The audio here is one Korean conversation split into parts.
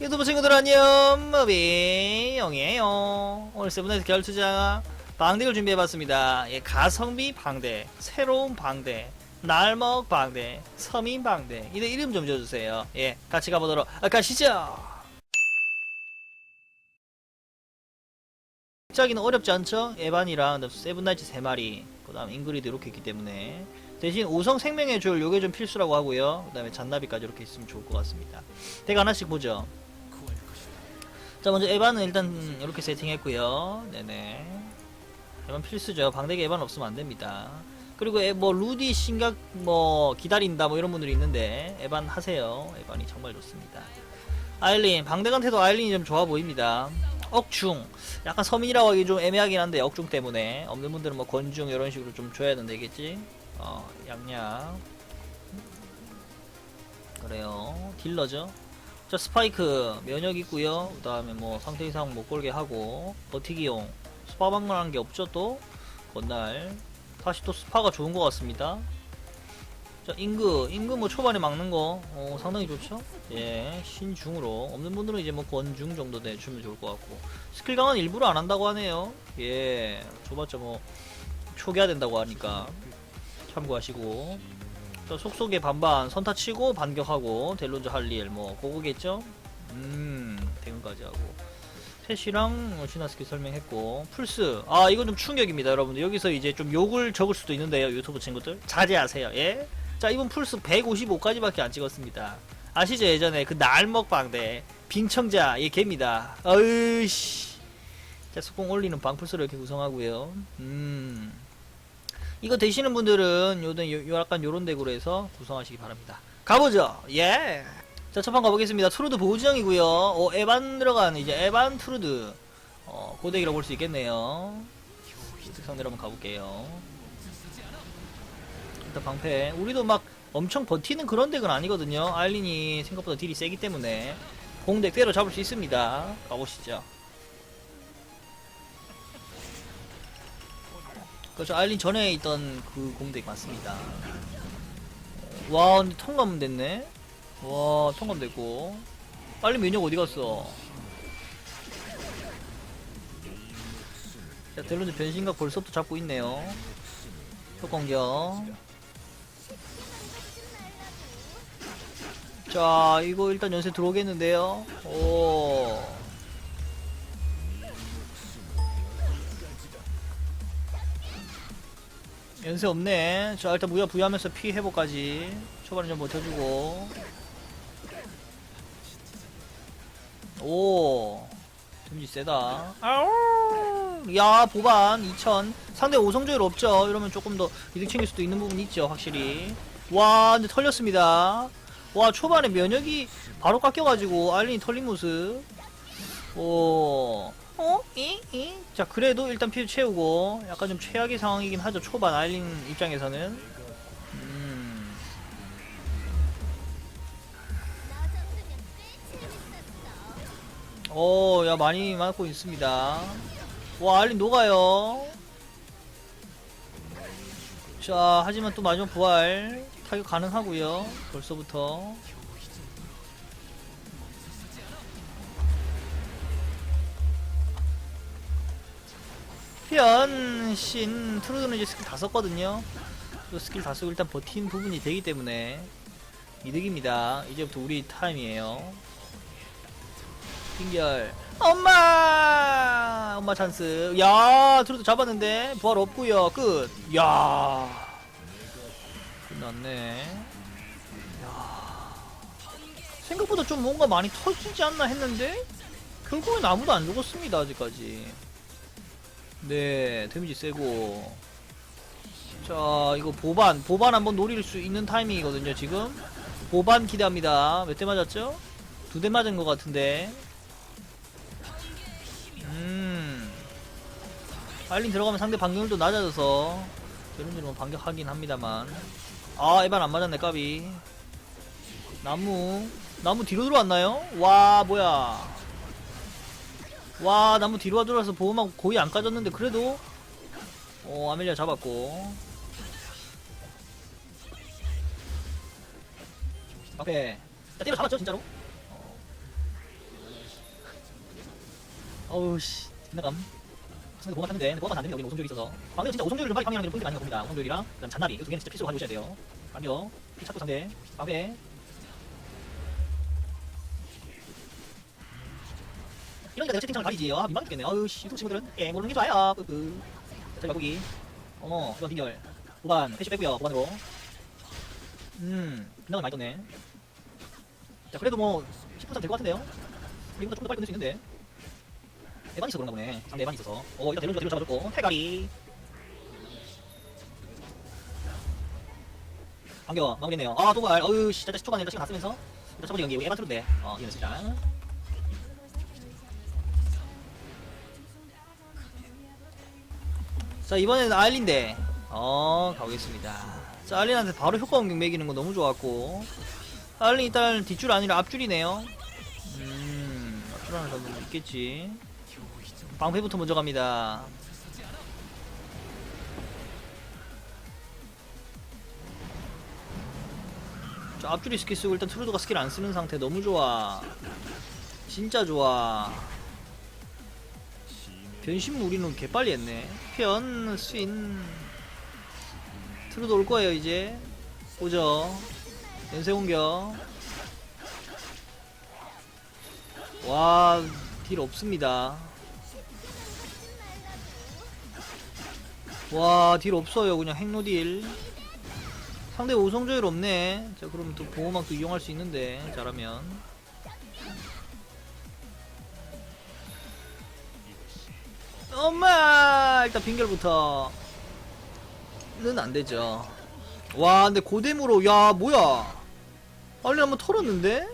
유튜브 친구들 안녕. 머비 영이에요. 오늘 세븐나이트 결투자 방대를 준비해봤습니다. 예, 가성비 방대 새로운 방대 날먹 방대 서민 방대. 이들 이름 좀 지어주세요. 예 같이 가보도록 아, 가시죠. 시작이는 어렵지 않죠? 에반이랑 그다음 세븐나이트 3마리 그 다음 잉그리드 이렇게 있기 때문에. 대신 5성 생명의 줄 요게 좀 필수라고 하고요. 그 다음에 잔나비까지 이렇게 있으면 좋을 것 같습니다. 덱 하나씩 보죠 자 먼저 에반은 일단 이렇게 세팅했고요. 네네. 에반 필수죠. 방대기 에반 없으면 안됩니다. 그리고 에, 뭐 루디 심각 뭐 기다린다 뭐 이런 분들이 있는데 에반 하세요. 에반이 정말 좋습니다. 아일린 방대간태도 아일린이 좀 좋아 보입니다. 억중. 약간 서민이라고 하기 좀 애매하긴 한데 억중 때문에 없는 분들은 뭐 권중 이런 식으로 좀 줘야 되겠지? 어 양양. 그래요. 딜러죠 자 스파이크 면역 있고요. 그 다음에 뭐 상태 이상 못 걸게 하고 버티기용 스파방만한 게 없죠 또? 건날. 다시 또 스파가 좋은 것 같습니다. 자 인그 인그 뭐 초반에 막는 거 어, 상당히 좋죠? 예 신중으로. 없는 분들은 이제 뭐 권중 정도 내주면 좋을 것 같고. 스킬 강은 일부러 안 한다고 하네요. 예 줘봤자 뭐 초기화 된다고 하니까 참고하시고. 자, 속속에 반반 선타 치고 반격하고 델론즈 할일 뭐 그거겠죠? 음 대응까지 하고. 셋이랑 시나스키 설명했고. 풀스. 아 이건 좀 충격입니다 여러분들. 여기서 이제 좀 욕을 적을 수도 있는데요 유튜브 친구들. 자제하세요 예? 자 이분 풀스 155까지밖에 안 찍었습니다. 아시죠? 예전에 그 날먹방대. 빙청자 얘 개입니다. 어이씨. 자 속공 올리는 방풀스를 이렇게 구성하고요. 음 이거 되시는 분들은 요든 요, 요 약간 요런 덱으로 해서 구성하시기 바랍니다. 가보죠. 예. 자, 첫판 가보겠습니다. 투르드 보호지형이고요. 어, 에반 들어간 이제 에반 투르드. 어, 고덱이라고 볼 수 있겠네요. 특성대로 한번 가볼게요. 일단 방패. 우리도 막 엄청 버티는 그런 덱은 아니거든요. 아일린이 생각보다 딜이 세기 때문에 공덱 때로 잡을 수 있습니다. 가보시죠. 그렇죠. 아일린 전에 있던 그 공덱 맞습니다. 와, 근데 통감 됐네? 와, 통감 됐고. 빨리 면역 어디 갔어? 자, 델론즈 변신각 벌써부터 잡고 있네요. 효공격. 자, 이거 일단 연쇄 들어오겠는데요? 오. 연세 없네. 자, 일단 무야 부여하면서 피 회복까지. 초반에 좀 버텨주고. 오. 데미지 세다. 아우. 야, 보반 2000. 상대 5성조율 없죠. 이러면 조금 더 이득 챙길 수도 있는 부분이 있죠, 확실히. 와, 근데 털렸습니다. 와, 초반에 면역이 바로 깎여가지고 알린이 털린 모습. 오. 어? 이? 이? 자, 그래도 일단 피부 채우고, 약간 좀 최악의 상황이긴 하죠. 초반 아일린 입장에서는. 음. 오, 야, 많이 맞고 있습니다. 와, 아일린 녹아요. 자, 하지만 또 마지막 부활. 타격 가능하고요 벌써부터. 변신 트루드는 이제 스킬 다 썼거든요. 또 스킬 다 쓰고 일단 버틴 부분이 되기 때문에 이득입니다. 이제부터 우리 타임이에요. 빙결. 엄마! 엄마 찬스. 야 트루드 잡았는데 부활 없고요. 끝야. 끝났네. 야. 생각보다 좀 뭔가 많이 터지지 않나 했는데? 결국엔 아무도 안 죽었습니다 아직까지 네, 데미지 세고. 자, 이거 보반, 보반 한번 노릴 수 있는 타이밍이거든요, 지금. 보반 기대합니다. 몇 대 맞았죠? 두 대 맞은 것 같은데. 음. 알린 들어가면 상대 반격률도 낮아져서. 제론지로 반격하긴 합니다만. 아, 에반 안 맞았네, 까비. 나무. 나무 뒤로 들어왔나요? 와, 뭐야. 와 나무 뒤로 들어와서 보호막 거의 안 까졌는데 그래도. 어 아멜리아 잡았고. 앞에 자, 때려 잡았죠 진짜로? 어. 어우 씨. 빗나감. 상대 보호막 탔는데 근데 보호막 안 되는데 여기 오성조리 있어서. 방금 진짜 오성조리를 좀 빨리 파밍하는 게 포인트가 아닌가 봅니다. 오성조리랑 그다음 잔나비. 이두 개는 진짜 필수로 가져오셔야 돼요. 이 찾고 상대. 방배 이러니까 내가 채팅창을 가리지. 아 민망해 죽겠네. 아유 씨. 유튜브 친구들은. 예 모르는 게 좋아요. 뿌뿌 자 가보기. 어머 이건 빙결. 보반. 패시 빼고요 보반으로. 음 빗나감 많이 떴네. 자 그래도 뭐 10% 될것 같은데요? 이보다 좀더 빨리 끝낼 수 있는데. 에반이 있어서 그런가 보네. 상대 에반이 있어서. 어 일단 대lun주 대lun주 잡아줬고. 태가리 반겨 마무리했네요. 아 도발 어휴 씨. 진짜 초반에 일단 시간 다 쓰면서. 일단 첫 번째 경기. 에반 트롯데. 어 이겼습니다 자 이번에는 아일린데. 어 가보겠습니다. 자 아일린한테 바로 효과 공격 매기는 거 너무 좋았고. 아일린 일단 뒷줄 아니라 앞줄이네요. 음 앞줄 하나 더 있겠지. 방패부터 먼저 갑니다. 자 앞줄이 스킬 쓰고 일단 트루드가 스킬 안 쓰는 상태 너무 좋아. 진짜 좋아 변신 무리는 개빨리 했네 편, 스인 트루드 올 거예요 이제 오죠 연쇄 공격 와, 딜 없습니다. 와, 딜 없어요. 그냥 핵노 딜. 상대 오성조율 없네. 자, 그럼 또 보호막도 이용할 수 있는데, 잘하면. 엄마! 일단 빙결부터. 는 안 되죠. 와, 근데 고뎀으로, 야, 뭐야. 빨리 한번 털었는데?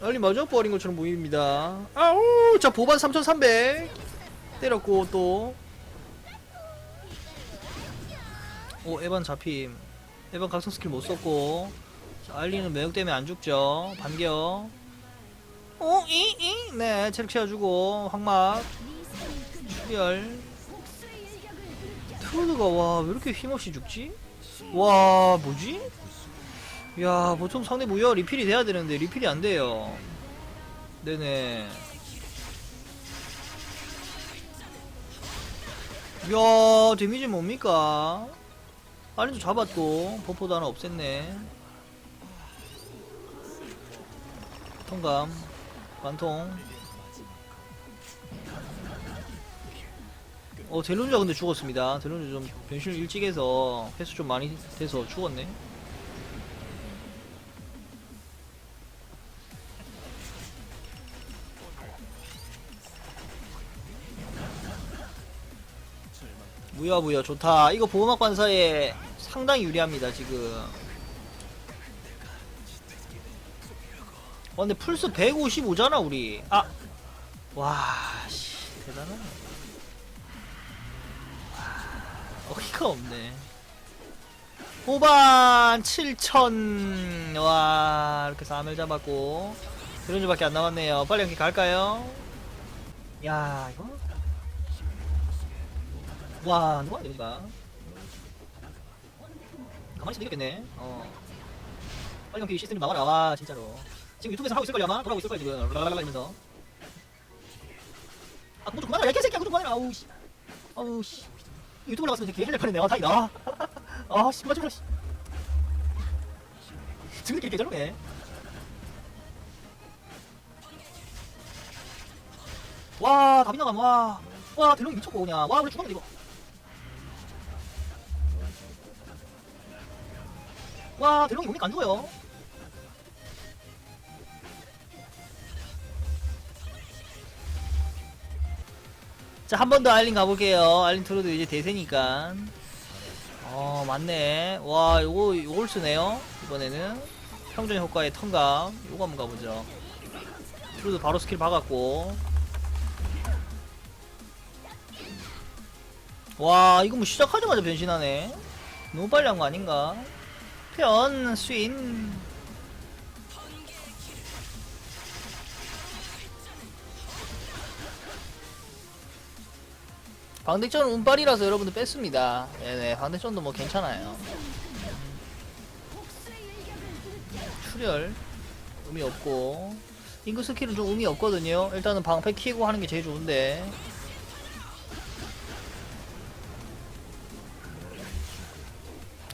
빨리 맞아 버린 것처럼 보입니다. 아우! 자, 보반 3300. 때렸고, 또. 오, 에반 잡힘. 에반 각성 스킬 못 썼고. 자, 알리는 매력 때문에 안 죽죠. 반겨. 오, 이, 이. 네, 체력 채워주고, 황막. 출혈. 트로드가, 와, 왜 이렇게 힘없이 죽지? 와, 뭐지? 야 보통 상대 무효 리필이 돼야 되는데 리필이 안 돼요 네네 야 데미지 뭡니까 아린도 잡았고 버퍼도 하나 없앴네 통감 관통 어 델론주가 근데 죽었습니다. 델론주 좀 변신을 일찍 해서 횟수 좀 많이 돼서 죽었네. 무야 무야 좋다. 이거 보호막 관사에 상당히 유리합니다 지금. 어 근데 풀스 155잖아 우리. 아와씨 대단하네 어이가 없네 후반 7000와 이렇게 3을 잡았고 줄밖에 안 남았네요 빨리 여기 갈까요? 야 이거 와, 누가 됩니까? 가만히 있으면 되겠네. 어. 빨리 경기 시스템 나와라. 와, 진짜로. 지금 유튜브에서 하고 있을걸요, 아마? 돌아오고 있을거야, 지금. 랄랄랄라 이러면서. 아, 그거 좀 그만해라. 야, 개새끼야, 그거 좀 그만해라. 아우, 씨. 아우, 씨. 유튜브 나갔으면 되게 헬레 뻔했네. 아, 다행이다. 아, 씨, 맞아, 씨. 지금들끼리 개저러네. 와, 다 빗나감, 와. 와, 대롱이 미쳤고, 그냥. 와, 우리 죽었네, 이거. 와 대롱이 보니까 안 죽어요 자 한 번 더 알린 가볼게요. 알린 트로도 이제 대세니까. 어 맞네. 와 요거 요걸 쓰네요. 이번에는. 평전 효과의 턴감. 요거 한번 가보죠. 트로도 바로 스킬 박았고. 와 이거 뭐 시작하자마자 변신하네. 너무 빨리 한 거 아닌가? 편, 스윈. 방대전은 운빨이라서 여러분들 뺐습니다. 네네, 방대전도 뭐 괜찮아요. 출혈, 의미 없고. 잉크 스킬은 좀 의미 없거든요. 일단은 방패 키고 하는 게 제일 좋은데.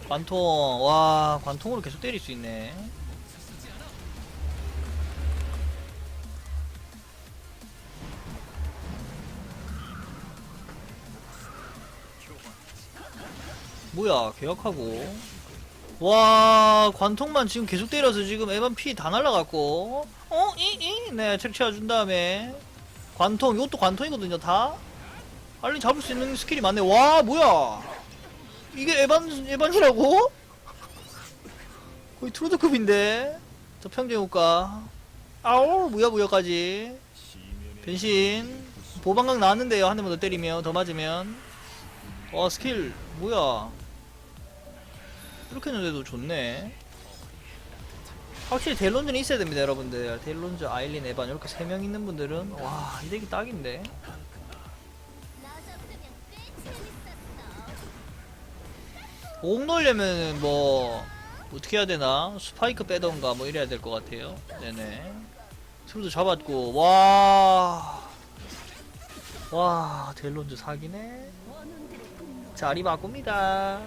관통, 와, 관통으로 계속 때릴 수 있네. 뭐야, 계약하고. 와, 관통만 지금 계속 때려서 지금 에반 피 다 날라갔고. 어? 이? 이? 네, 체크해준 다음에. 관통, 이것도 관통이거든요, 다. 알리 잡을 수 있는 스킬이 많네. 와, 뭐야. 이게 에반, 에반이라고? 거의 트로드급인데. 저 평정효과. 아우, 무야무야까지. 변신. 보방각 나왔는데요, 한 대만 더 때리면, 더 맞으면. 와, 스킬, 뭐야. 이렇게 했는데도 좋네. 확실히 델론즈는 있어야 됩니다, 여러분들. 델론즈, 아일린, 에반 이렇게 세 명 있는 분들은 와, 이 덱이 딱인데. 옥 놀려면 뭐 어떻게 해야 되나? 스파이크 빼던가 뭐 이래야 될 것 같아요. 네네. 트루도 잡았고 와. 와, 델론즈 사기네. 자리 바꿉니다.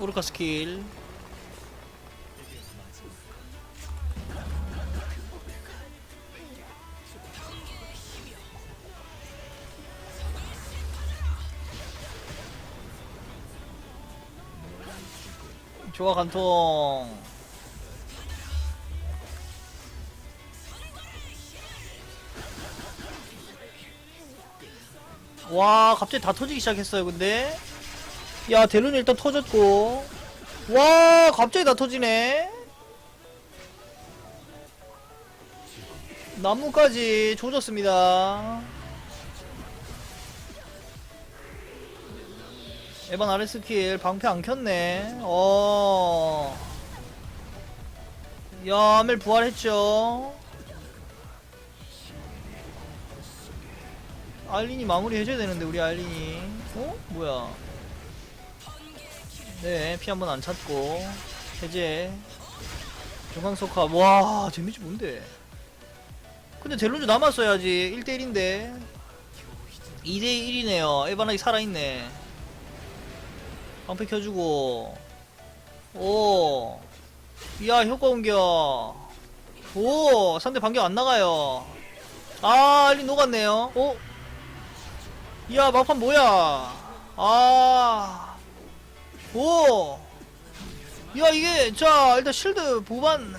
오르카 스킬. 좋아 간통. 와 갑자기 다 터지기 시작했어요 근데 야 델룬 일단 터졌고. 와 갑자기 다 터지네. 나무까지 조졌습니다. 에반 아레 스킬 방패 안 켰네. 어. 야 아멜 부활했죠. 알린이 마무리 해줘야 되는데 우리 알린이. 어? 뭐야 네, 피 한 번 안 찾고. 해제. 중앙 석화. 와 데미지 뭔데. 근데 델론즈 남았어야지. 1대1인데. 2대1이네요. 에바나기 살아있네. 방패 켜주고. 오. 이야 효과 공격. 오 상대 반격 안 나가요. 아 알린 녹았네요. 오. 이야 막판 뭐야? 아 오! 야, 이게, 자, 일단 실드 보반,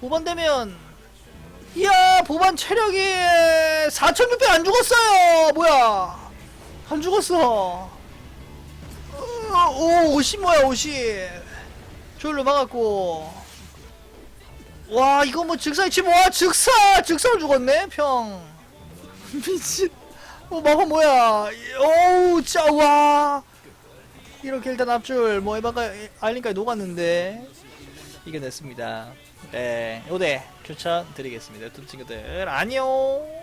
보반되면, 이야, 보반 체력이 4,600 안 죽었어요! 뭐야! 안 죽었어! 어, 오, 50 뭐야, 50! 조율로 막았고. 와, 이거 뭐 즉사에 치면, 와, 즉사! 즉사로 죽었네, 평. 미친. 어, 막판 뭐야. 어우, 짜, 와. 이렇게 일단 앞줄 뭐 에바가 알린까지 녹았는데 이겨냈습니다. 네, 요대 추천드리겠습니다. 유튜브 친구들 안녕.